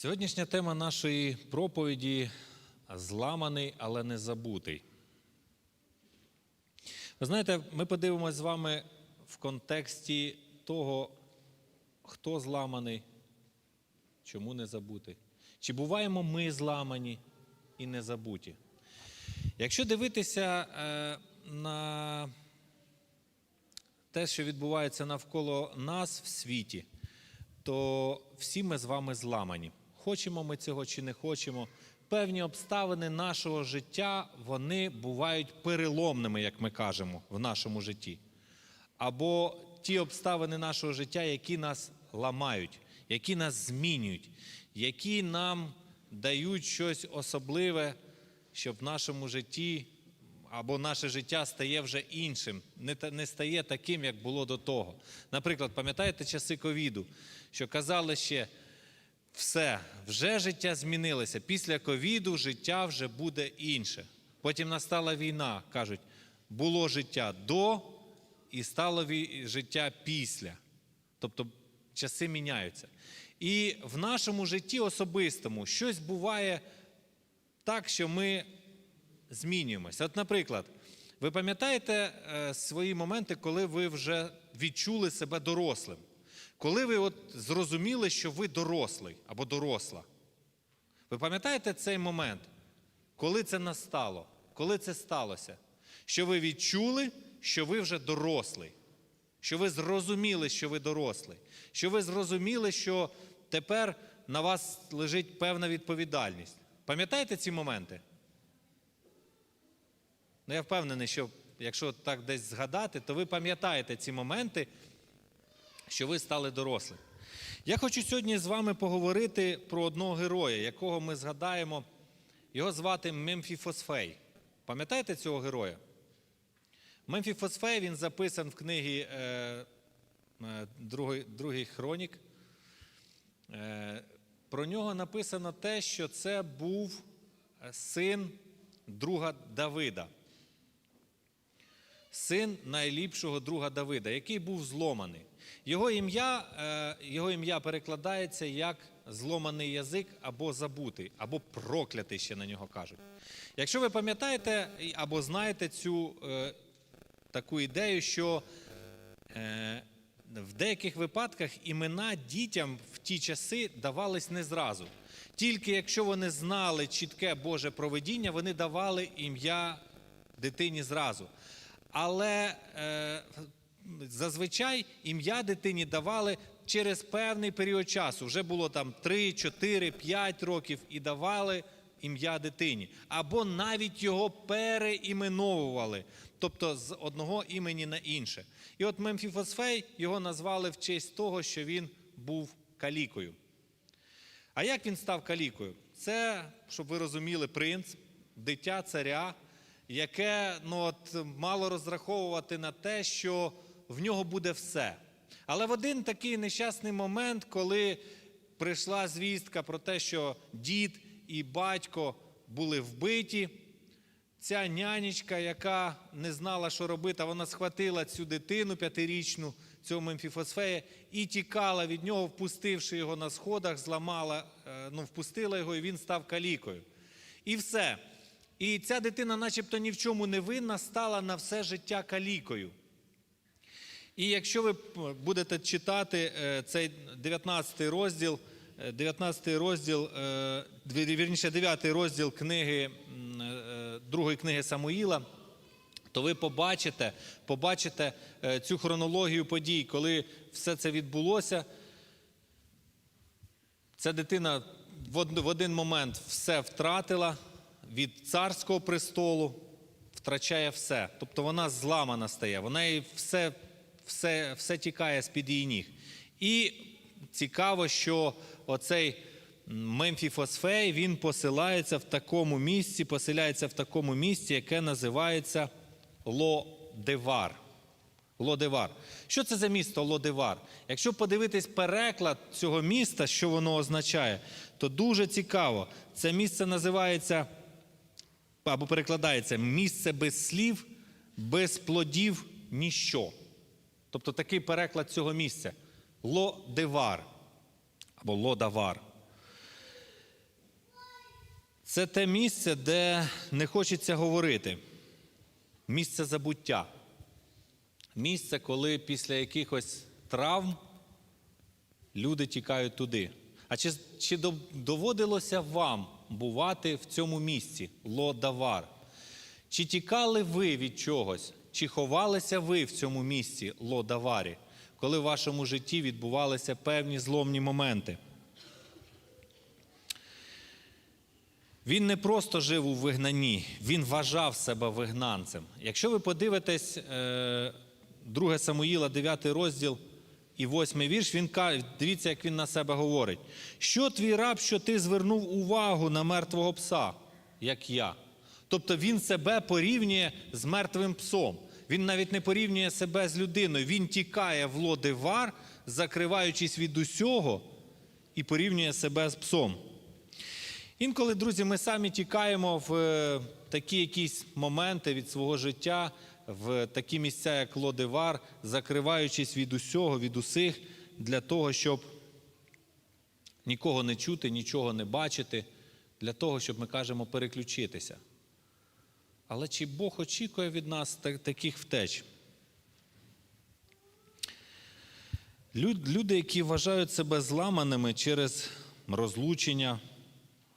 Сьогоднішня тема нашої проповіді зламаний, але не забутий. Ви знаєте, ми подивимося з вами в контексті того, хто зламаний, чому не забутий. Чи буваємо ми зламані і не забуті? Якщо дивитися е, на те, що відбувається навколо нас в світі, то всі ми з вами зламані. Хочемо ми цього чи не хочемо. Певні обставини нашого життя вони бувають переломними, як ми кажемо, в нашому житті. Або ті обставини нашого життя, які нас ламають, які нас змінюють, які нам дають щось особливе, щоб в нашому житті або наше життя стає вже іншим, не, стає таким, як було до того. Наприклад, пам'ятаєте часи ковіду, що казали ще, все, вже життя змінилося. Після ковіду життя вже буде інше. Потім настала війна, кажуть, було життя до і стало життя після. Тобто часи міняються. І в нашому житті особистому щось буває так, що ми змінюємося. От, наприклад, ви пам'ятаєте е, свої моменти, коли ви вже відчули себе дорослим? Коли ви от зрозуміли, що ви дорослий або доросла? Ви пам'ятаєте цей момент, коли це настало, коли це сталося? Що ви відчули, що ви вже дорослий, що ви зрозуміли, що ви дорослий, що ви зрозуміли, що тепер на вас лежить певна відповідальність. Пам'ятаєте ці моменти? Ну, я впевнений, що якщо так десь згадати, то ви пам'ятаєте ці моменти, що ви стали дорослим. Я хочу сьогодні з вами поговорити про одного героя, якого ми згадаємо. Його звати Мемфіфосфей. Пам'ятаєте цього героя? Мемфіфосфей він записан в книгі е, е, другий, другий хронік. Е, про нього написано те, що це був син друга Давида. Син найліпшого друга Давида, який був зломаний. Його ім'я, е, його ім'я перекладається як зломаний язик або забутий, або проклятий ще на нього кажуть. Якщо ви пам'ятаєте або знаєте цю е, таку ідею, що е, в деяких випадках імена дітям в ті часи давались не зразу. Тільки якщо вони знали чітке Боже проведіння, вони давали ім'я дитині зразу. Але зазвичай ім'я дитині давали через певний період часу. Вже було там 3, 4, 5 років і давали ім'я дитині. Або навіть його переіменовували, тобто з одного імені на інше. І от Мемфіфосфей його назвали в честь того, що він був калікою. А як він став калікою? Це, щоб ви розуміли, принц, дитя царя, яке ну, от, мало розраховувати на те, що в нього буде все. Але в один такий нещасний момент, коли прийшла звістка про те, що дід і батько були вбиті, ця нянечка, яка не знала, що робити, вона схватила цю дитину п'ятирічну, цього Мемфіфосфея, і тікала від нього, впустивши його на сходах, зламала, е, ну, впустила його, і він став калікою. І все. І ця дитина, начебто ні в чому не винна, стала на все життя калікою. І якщо ви будете читати е, цей 19 розділ, е, 19 розділ, е, вірніше 9 розділ книги, е, другої книги Самуїла, то ви побачите, побачите е, цю хронологію подій, коли все це відбулося. Ця дитина в один момент все втратила від царського престолу, втрачає все. Тобто вона зламана стає, вона їй все, все, все тікає з-під її ніг. І цікаво, що оцей Мемфіфосфей, він посилається в такому місці, поселяється в такому місці, яке називається Лодевар. Лодевар. Що це за місто Лодевар? Якщо подивитись переклад цього міста, що воно означає, то дуже цікаво. Це місце називається або перекладається місце без слів, без плодів ніщо. Тобто такий переклад цього місця Лодевар або Лодавар. Це те місце, де не хочеться говорити. Місце забуття. Місце, коли після якихось травм люди тікають туди. А чи, чи доводилося вам бувати в цьому місці, Лодавар? Чи тікали ви від чогось? Чи ховалися ви в цьому місці Лодаварі, коли в вашому житті відбувалися певні зломні моменти? Він не просто жив у вигнанні, він вважав себе вигнанцем. Якщо ви подивитесь е, 2 Самуїла, 9 розділ і 8 вірш, він каже, дивіться, як він на себе говорить. Що твій раб, що ти звернув увагу на мертвого пса, як я? Тобто він себе порівнює з мертвим псом. Він навіть не порівнює себе з людиною. Він тікає в лодивар, закриваючись від усього, і порівнює себе з псом. Інколи, друзі, ми самі тікаємо в е, такі якісь моменти від свого життя, в такі місця, як Лодивар, закриваючись від усього, від усіх, для того, щоб нікого не чути, нічого не бачити, для того, щоб ми кажемо переключитися. Але чи Бог очікує від нас таких втеч? Люди, які вважають себе зламаними через розлучення,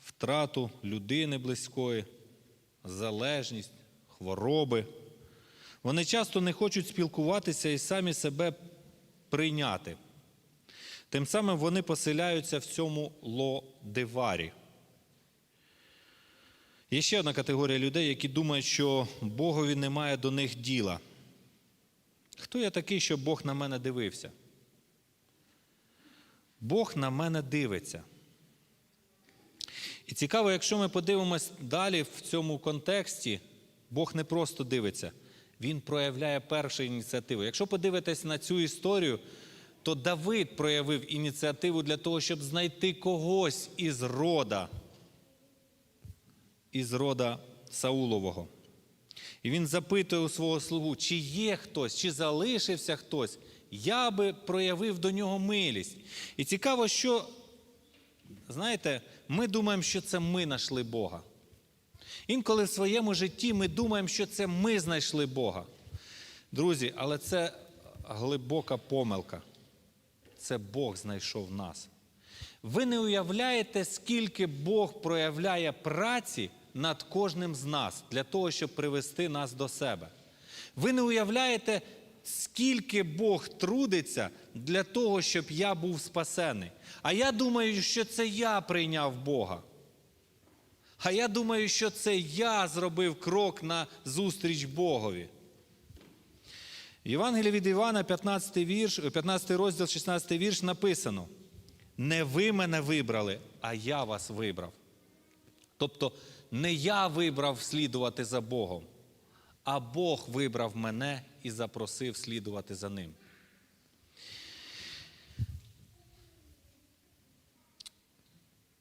втрату людини близької, залежність, хвороби. Вони часто не хочуть спілкуватися і самі себе прийняти. Тим самим вони поселяються в цьому лодиварі. Є ще одна категорія людей, які думають, що Богові немає до них діла. Хто я такий, щоб Бог на мене дивився? Бог на мене дивиться. І цікаво, якщо ми подивимось далі в цьому контексті, Бог не просто дивиться, Він проявляє першу ініціативу. Якщо подивитись на цю історію, то Давид проявив ініціативу для того, щоб знайти когось із рода, із рода Саулового. І він запитує у свого слугу, чи є хтось, чи залишився хтось, я би проявив до нього милість. І цікаво, що Знаєте, ми думаємо, що це ми знайшли Бога. Інколи в своєму житті ми думаємо, що це ми знайшли Бога. Друзі, але це глибока помилка. Це Бог знайшов нас. Ви не уявляєте, скільки Бог проявляє праці над кожним з нас для того, щоб привести нас до себе. Ви не уявляєте, скільки Бог трудиться для того, щоб я був спасений. А я думаю, що це я прийняв Бога. А я думаю, що це я зробив крок на зустріч Богові. Євангелії від Івана, 15 вірш, 15 розділ, 16 вірш написано: Не ви мене вибрали, а я вас вибрав. Тобто не я вибрав слідувати за Богом, а Бог вибрав мене і запросив слідувати за ним.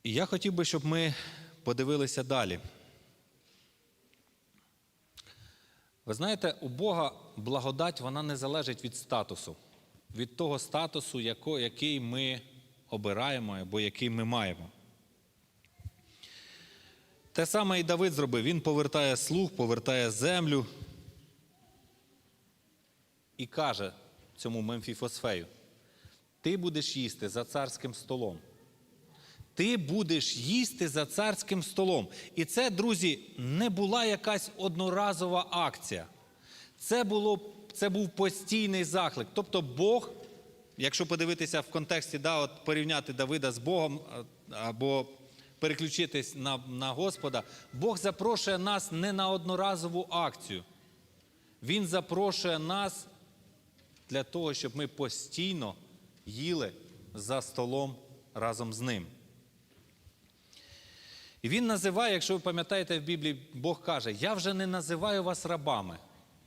І я хотів би, щоб ми подивилися далі. Ви знаєте, у Бога благодать вона не залежить від статусу, від того статусу, який ми обираємо або який ми маємо. Те саме і Давид зробив. Він повертає слух, повертає землю і каже цьому Мемфіфосфею: Ти будеш їсти за царським столом. Ти будеш їсти за царським столом. І це, друзі, не була якась одноразова акція. Це, було, це був постійний заклик. Тобто Бог, якщо подивитися в контексті, да, от порівняти Давида з Богом або переключитись на, на Господа, Бог запрошує нас не на одноразову акцію. Він запрошує нас для того, щоб ми постійно їли за столом разом з ним. І він називає, якщо ви пам'ятаєте в Біблії, Бог каже: Я вже не називаю вас рабами,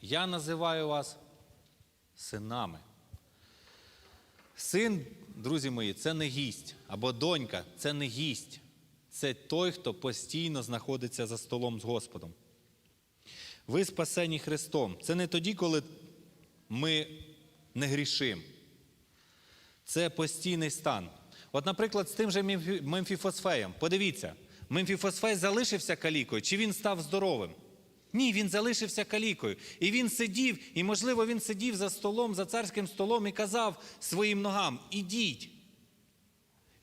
я називаю вас синами. Син, друзі мої, це не гість, або донька це не гість. Це той, хто постійно знаходиться за столом з Господом. Ви спасені Христом. Це не тоді, коли ми не грішимо. Це постійний стан. От, наприклад, з тим же Мемфіфосфеєм. Подивіться, Мемфіфосфей залишився калікою, чи він став здоровим? Ні, він залишився калікою. І він сидів, і, можливо, він сидів за столом, за царським столом і казав своїм ногам: ідіть.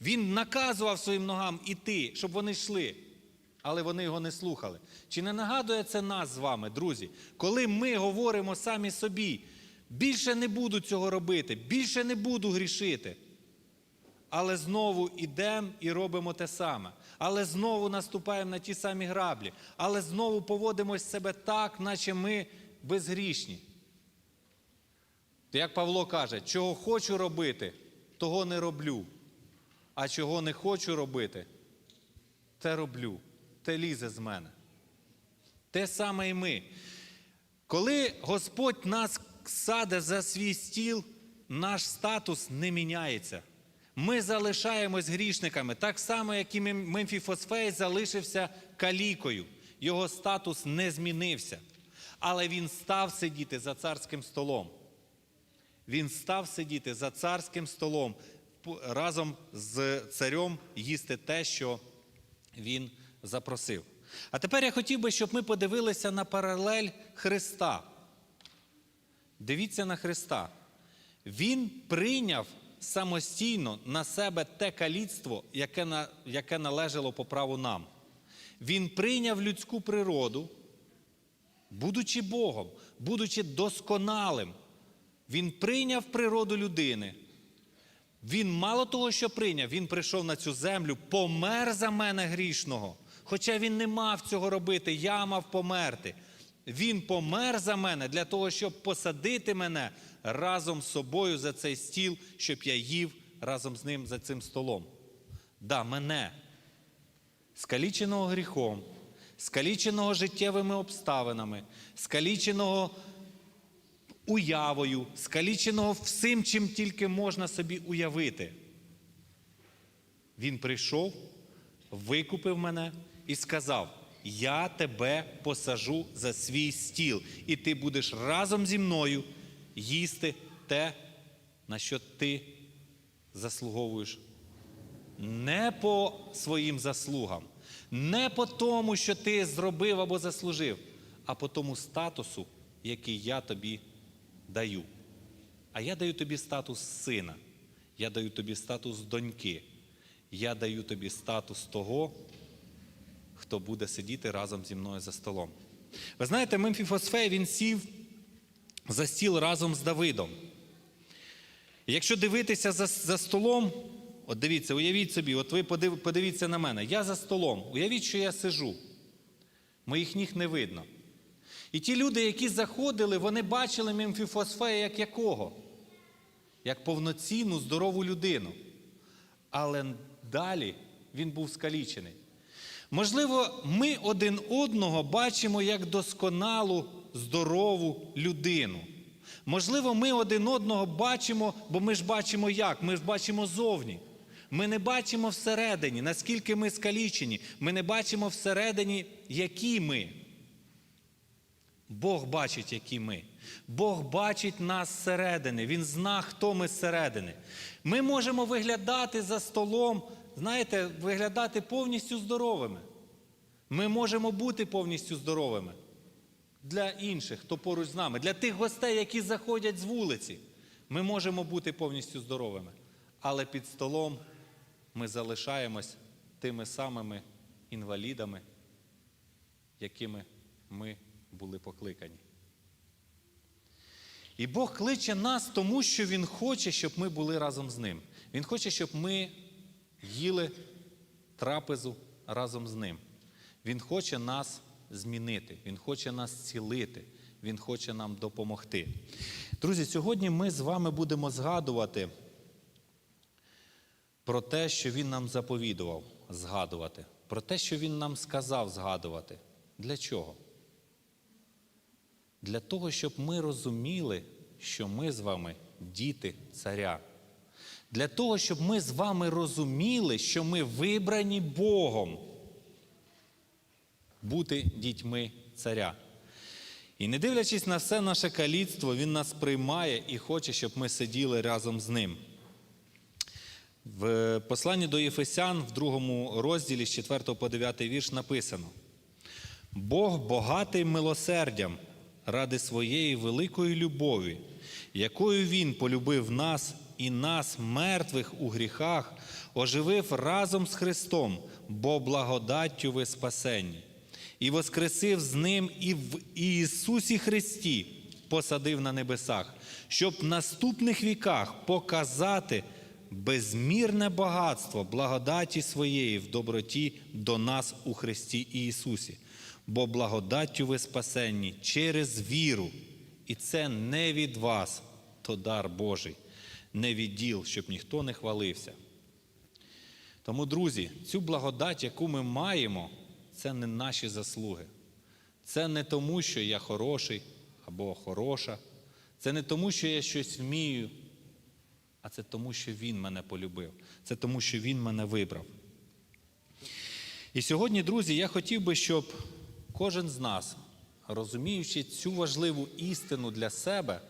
Він наказував своїм ногам іти, щоб вони йшли. Але вони його не слухали. Чи не нагадує це нас з вами, друзі? Коли ми говоримо самі собі, більше не буду цього робити, більше не буду грішити. Але знову йдемо і робимо те саме. Але знову наступаємо на ті самі граблі. Але знову поводимось себе так, наче ми безгрішні. Як Павло каже, чого хочу робити, того не роблю. А чого не хочу робити, те роблю, те лізе з мене. Те саме і ми. Коли Господь нас саде за свій стіл, наш статус не міняється. Ми залишаємось грішниками, так само, як і Мем- Мемфіфосфей залишився калікою. Його статус не змінився. Але він став сидіти за царським столом. Він став сидіти за царським столом разом з царем їсти те, що він запросив. А тепер я хотів би, щоб ми подивилися на паралель Христа. Дивіться на Христа. Він прийняв самостійно на себе те каліцтво, яке, на, яке належало по праву нам. Він прийняв людську природу, будучи Богом, будучи досконалим. Він прийняв природу людини. Він мало того, що прийняв, він прийшов на цю землю, помер за мене грішного. Хоча він не мав цього робити, я мав померти. Він помер за мене для того, щоб посадити мене разом з собою за цей стіл, щоб я їв разом з ним за цим столом. Да, мене, скаліченого гріхом, скаліченого життєвими обставинами, скаліченого уявою, скаліченого всім, чим тільки можна собі уявити. Він прийшов, викупив мене і сказав: Я тебе посажу за свій стіл, і ти будеш разом зі мною їсти те, на що ти заслуговуєш. Не по своїм заслугам, не по тому, що ти зробив або заслужив, а по тому статусу, який я тобі даю. А я даю тобі статус сина, я даю тобі статус доньки, я даю тобі статус того, хто буде сидіти разом зі мною за столом. Ви знаєте, Мемфіфосфей він сів за стіл разом з Давидом. Якщо дивитися за, за столом, от дивіться, уявіть собі, от ви подив, подивіться на мене, я за столом, уявіть, що я сижу. Моїх ніг не видно. І ті люди, які заходили, вони бачили Мемфіфосфея як якого? Як повноцінну, здорову людину. Але далі він був скалічений. Можливо, ми один одного бачимо як досконалу, здорову людину. Можливо, ми один одного бачимо, бо ми ж бачимо як? Ми ж бачимо зовні. Ми не бачимо всередині, наскільки ми скалічені. Ми не бачимо всередині, які ми. Бог бачить, які ми. Бог бачить нас зсередини. Він зна, хто ми зсередини. Ми можемо виглядати за столом, знаєте, виглядати повністю здоровими. Ми можемо бути повністю здоровими для інших, хто поруч з нами, для тих гостей, які заходять з вулиці. Ми можемо бути повністю здоровими. Але під столом ми залишаємось тими самими інвалідами, якими ми були покликані. І Бог кличе нас тому, що Він хоче, щоб ми були разом з ним. Він хоче, щоб ми їли трапезу разом з ним. Він хоче нас змінити, Він хоче нас цілити, Він хоче нам допомогти. Друзі, сьогодні ми з вами будемо згадувати про те, що Він нам заповідував згадувати, про те, що Він нам сказав згадувати. Для чого? Для того, щоб ми розуміли, що ми з вами діти царя. Для того, щоб ми з вами розуміли, що ми вибрані Богом бути дітьми царя. І не дивлячись на все наше каліцтво, Він нас приймає і хоче, щоб ми сиділи разом з ним. В посланні до Єфесян в другому розділі з 4 по 9 вірш написано: Бог багатий милосердям ради своєї великої любові, якою Він полюбив нас і нас, мертвих у гріхах, оживив разом з Христом, бо благодаттю ви спасенні, і воскресив з Ним і в Ісусі Христі посадив на небесах, щоб в наступних віках показати безмірне багатство благодаті своєї в доброті до нас у Христі Ісусі. Бо благодаттю ви спасенні через віру. І це не від вас, то дар Божий, не від діл, щоб ніхто не хвалився. Тому, друзі, цю благодать, яку ми маємо, це не наші заслуги. Це не тому, що я хороший або хороша. Це не тому, що я щось вмію, а це тому, що Він мене полюбив. Це тому, що Він мене вибрав. І сьогодні, друзі, я хотів би, щоб кожен з нас, розуміючи цю важливу істину для себе,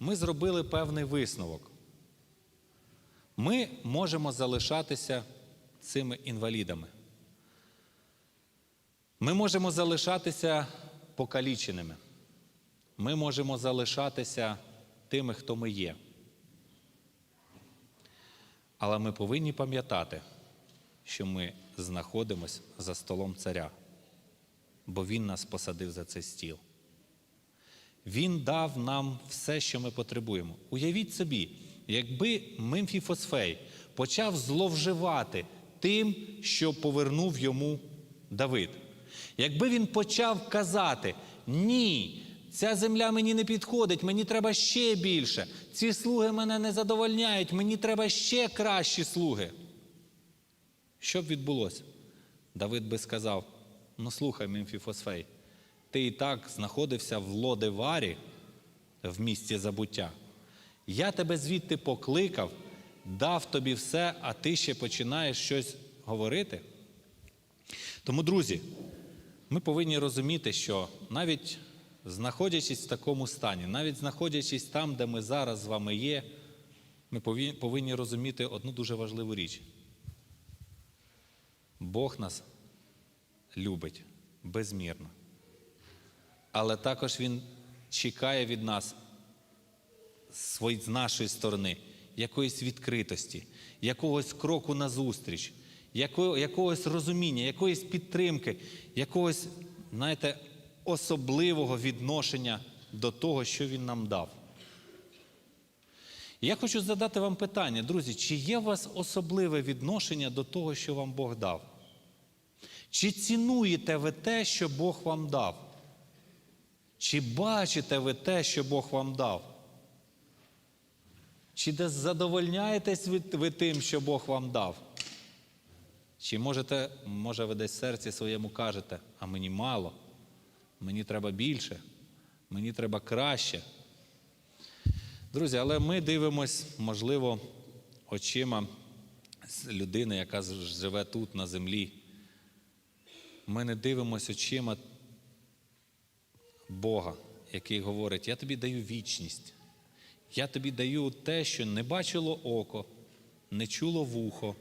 ми зробили певний висновок. Ми можемо залишатися цими інвалідами. Ми можемо залишатися покаліченими. Ми можемо залишатися тими, хто ми є. Але ми повинні пам'ятати, що ми знаходимося за столом царя, бо Він нас посадив за цей стіл. Він дав нам все, що ми потребуємо. Уявіть собі, якби Мемфіфосфей почав зловживати тим, що повернув йому Давид. Якби він почав казати: ні, ця земля мені не підходить, мені треба ще більше, ці слуги мене не задовольняють, мені треба ще кращі слуги. Що б відбулося? Давид би сказав: ну слухай, Мемфіфосфей, ти і так знаходився в Лодеварі, в місті забуття. Я тебе звідти покликав, дав тобі все, а ти ще починаєш щось говорити. Тому, друзі, ми повинні розуміти, що навіть знаходячись в такому стані, навіть знаходячись там, де ми зараз з вами є, ми повинні розуміти одну дуже важливу річ. Бог нас любить безмірно. Але також Він чекає від нас з нашої сторони якоїсь відкритості, якогось кроку назустріч, якого, якогось розуміння, якоїсь підтримки, якогось, знаєте, особливого відношення до того, що він нам дав. Я хочу задати вам питання, друзі, чи є у вас особливе відношення до того, що вам Бог дав? Чи цінуєте ви те, що Бог вам дав? Чи бачите ви те, що Бог вам дав? Чи десь задовольняєтесь ви, тим, що Бог вам дав? Чи можете, може, ви десь в серці своєму кажете, а мені мало, мені треба більше, мені треба краще. Друзі, але ми дивимось, можливо, очима людини, яка живе тут на землі. Ми не дивимося очима Бога, який говорить: Я тобі даю вічність. Я тобі даю те, що не бачило око, не чуло вухо.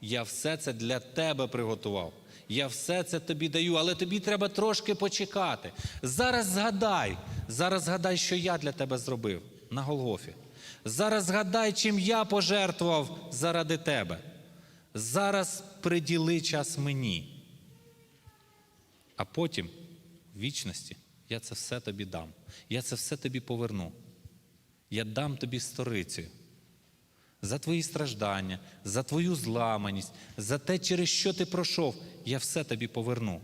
Я все це для тебе приготував. Я все це тобі даю, але тобі треба трошки почекати. Зараз згадай, зараз згадай, що я для тебе зробив на Голгофі. Зараз згадай, чим я пожертвував заради тебе. Зараз приділи час мені. А потім, в вічності, я це все тобі дам. Я це все тобі поверну. Я дам тобі сторицю за твої страждання, за твою зламаність, за те, через що ти пройшов, я все тобі поверну.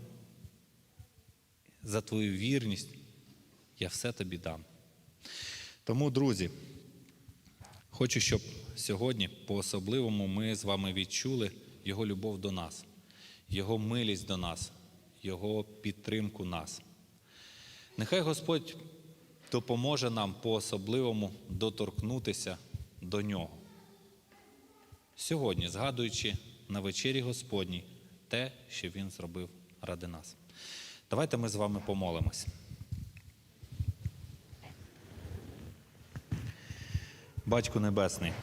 За твою вірність я все тобі дам. Тому, друзі, хочу, щоб сьогодні по-особливому ми з вами відчули Його любов до нас, Його милість до нас, Його підтримку нас. Нехай Господь допоможе нам по-особливому доторкнутися до нього. Сьогодні, згадуючи на вечері Господній те, що Він зробив ради нас. Давайте ми з вами помолимось. Батько Небесний,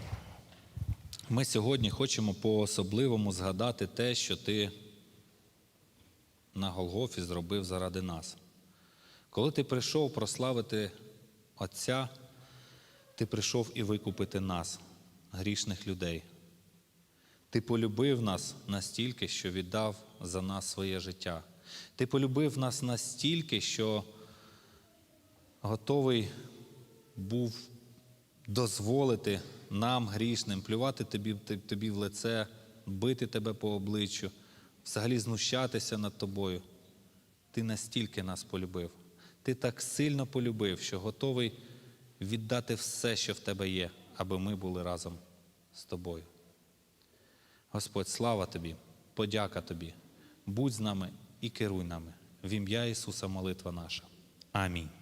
Ми сьогодні хочемо по-особливому згадати те, що ти на Голгофі зробив заради нас. Коли ти прийшов прославити Отця, ти прийшов і викупити нас, грішних людей. Ти полюбив нас настільки, що віддав за нас своє життя. Ти полюбив нас настільки, що готовий був дозволити нам, грішним, плювати тобі, тобі в лице, бити тебе по обличчю, взагалі знущатися над тобою. Ти настільки нас полюбив. Ти так сильно полюбив, що готовий віддати все, що в тебе є, аби ми були разом з тобою. Господь, слава тобі, подяка тобі. Будь з нами і керуй нами. В ім'я Ісуса молитва наша. Амінь.